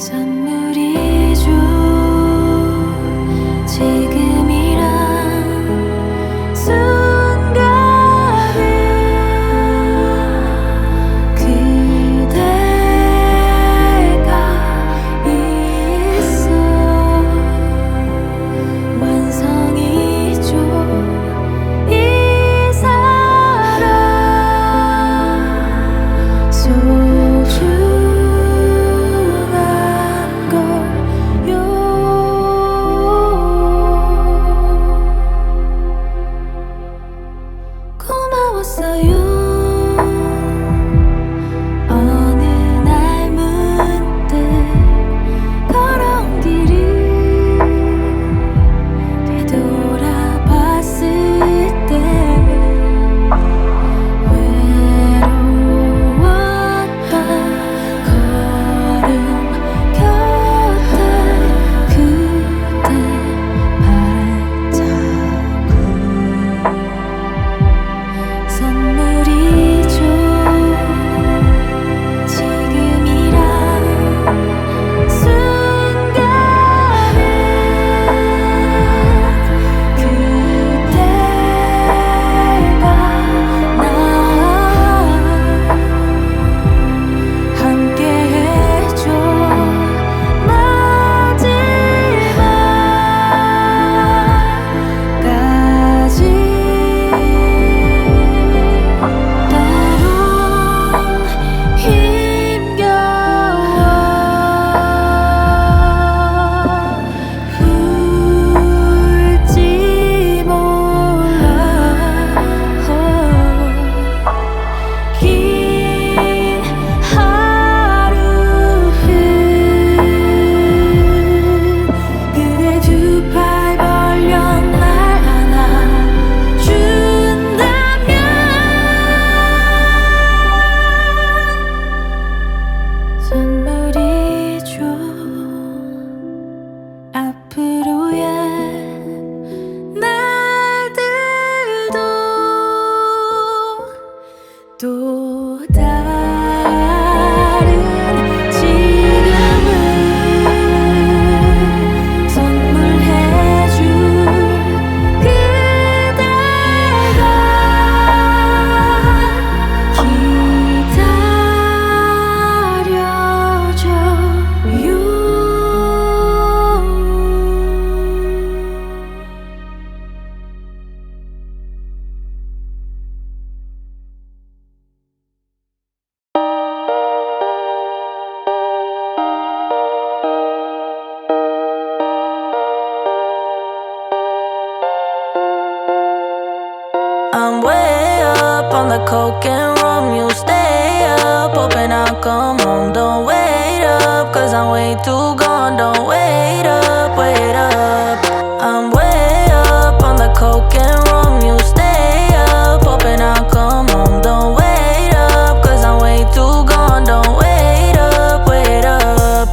some gone, don't wait up, wait up. I'm way up on the coke and rum, you stay up, hoping I'll come home. Don't wait up, cause I'm way too gone, don't wait up, wait up.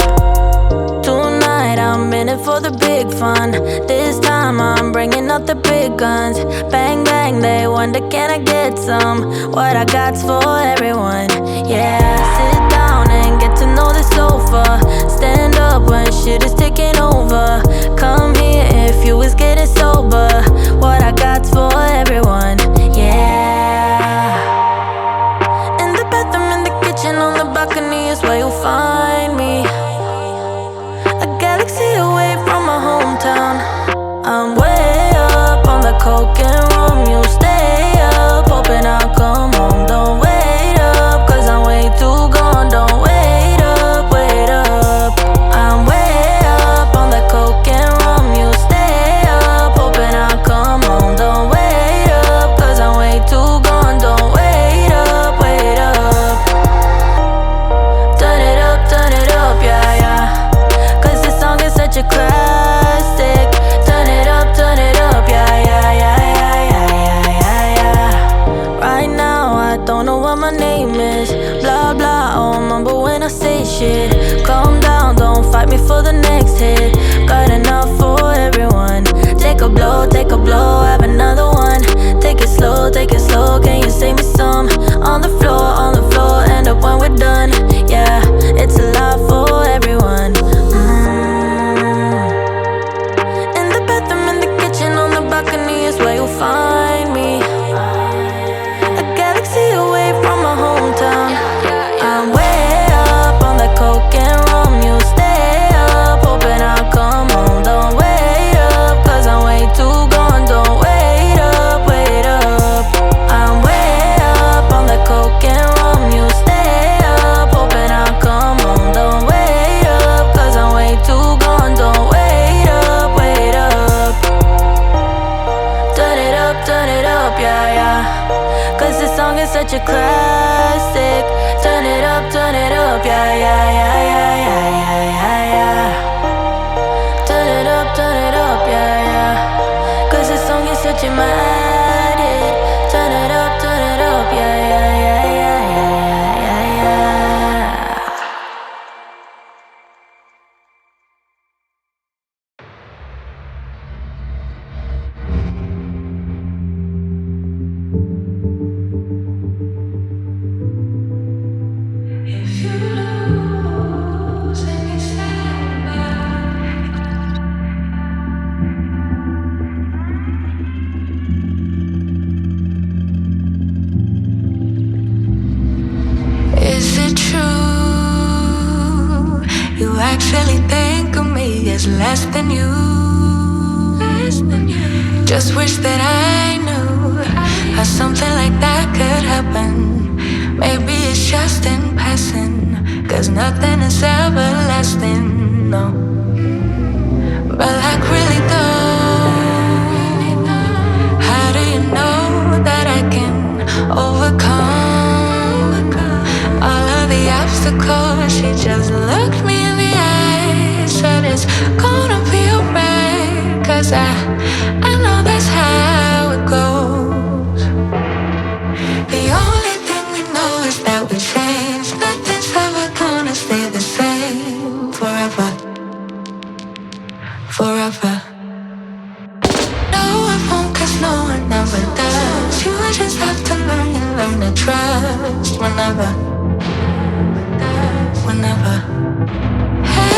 Tonight I'm in it for the big fun. This time I'm bringing out the big guns. Bang, bang, they wonder, can I get some? What I got's for everyone, yeah. up when shit is taking over. Come here if you was getting sober. What I got's for everyone. say shit. Calm down, don't fight me for the next hit. Got enough for everyone. Take a blow, take a blow, have another one. Take it slow, take it slow, can you save me some? On the floor, on the floor, end up when we're done, yeah. Just wish that I knew how something like that could happen. Maybe it's just in passing, cause nothing is everlasting, no. But like, really though, how do you know that I can overcome all of the obstacles? She just looked me in the eye, said it's gonna be alright, cause I. I forever. No, I won't, cause no one ever does. You just have to learn and learn to trust whenever, whenever. Hey.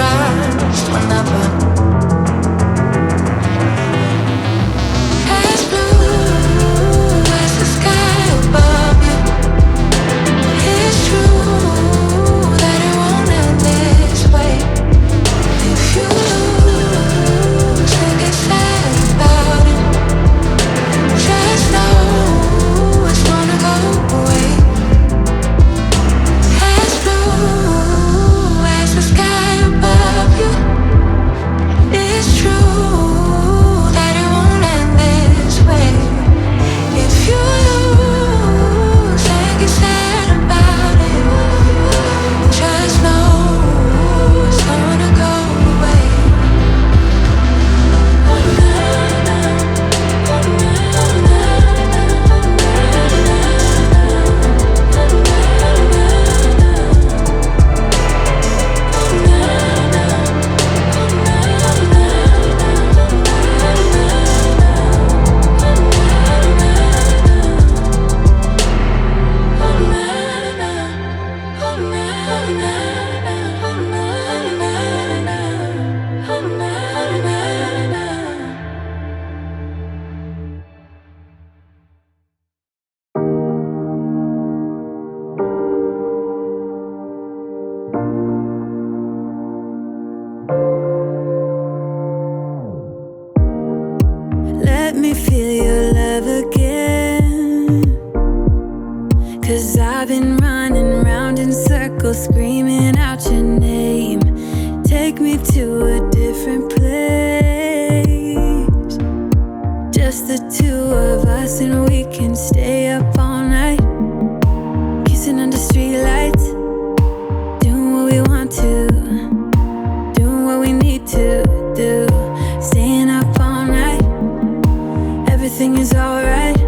try to remember and we can stay up all night. Kissing under streetlights. Doing what we want to. Doing what we need to do. Staying up all night. Everything is alright.